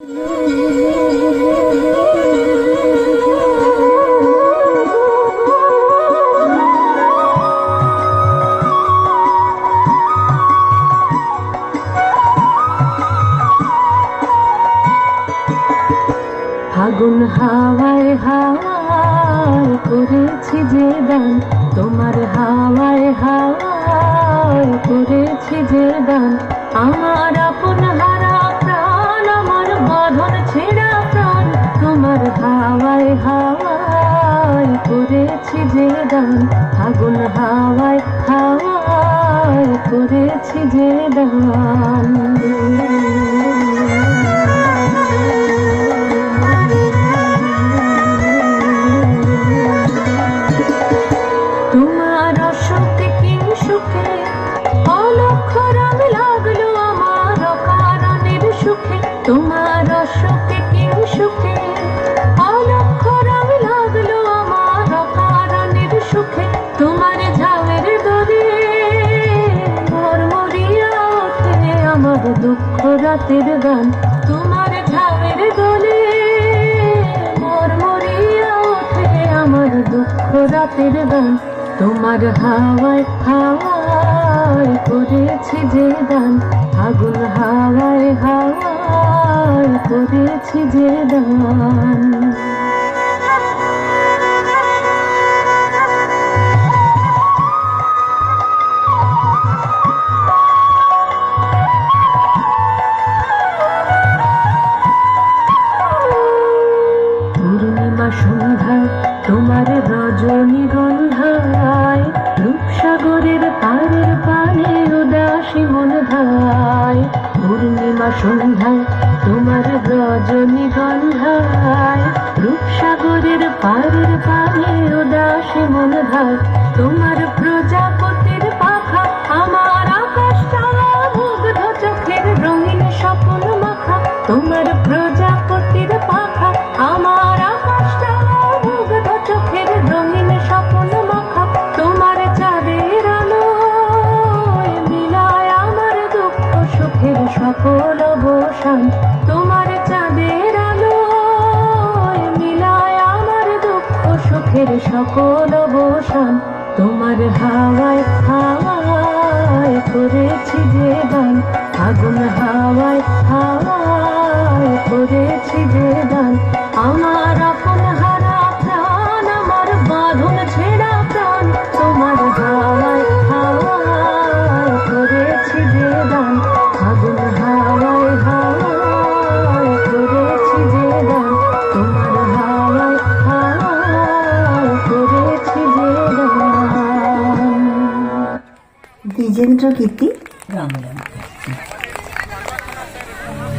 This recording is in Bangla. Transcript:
ফাগুন হাওয়ায় হাওয়ায় করেছি যে দান, তোমার হাওয়ায় হাওয়ায় করেছি যে দান। আমার আপন হারা দান ফাগুন হাওয়ায় হাওয়ায় করেছি যে দান। তোমার অসুখে কিং তোমার সুখে তোমার ঝামের দরে মরমরিয়া ওঠে আমার দুঃখ রাতের গান। তোমার ঝামের দলে মরমরিয়া ওঠে আমার দুঃখ রাতের গান। তোমার হাওয়ায় হাওয়ায় করেছি যে দান, আগুন হাওয়ায় হাওয়ায় করেছি যে দান। রজনী গন্ধায় রূপসাগরের পারের পানে উদাসী মন হায় পূর্ণিমা সন্ধ্যায় তোমার রজনী গন্ধায় রূপসাগরের পারের পানে উদাসী মন হায় তোমার প্রজাপতির পাখা আমার আকাশটা মুগ্ধ চোখের রঙিন স্বপ্ন মাখা, তোমার প্রজাপতির সকল অবসান। তোমার চাঁদের আলো মিলায় আমার দুঃখ সুখের সকল অবসান। তোমার হাওয়ায় হাওয়ায় করেছি যে দান আগুন হাওয়ায় দ্বিজেন্দ্র গীতি রামলাম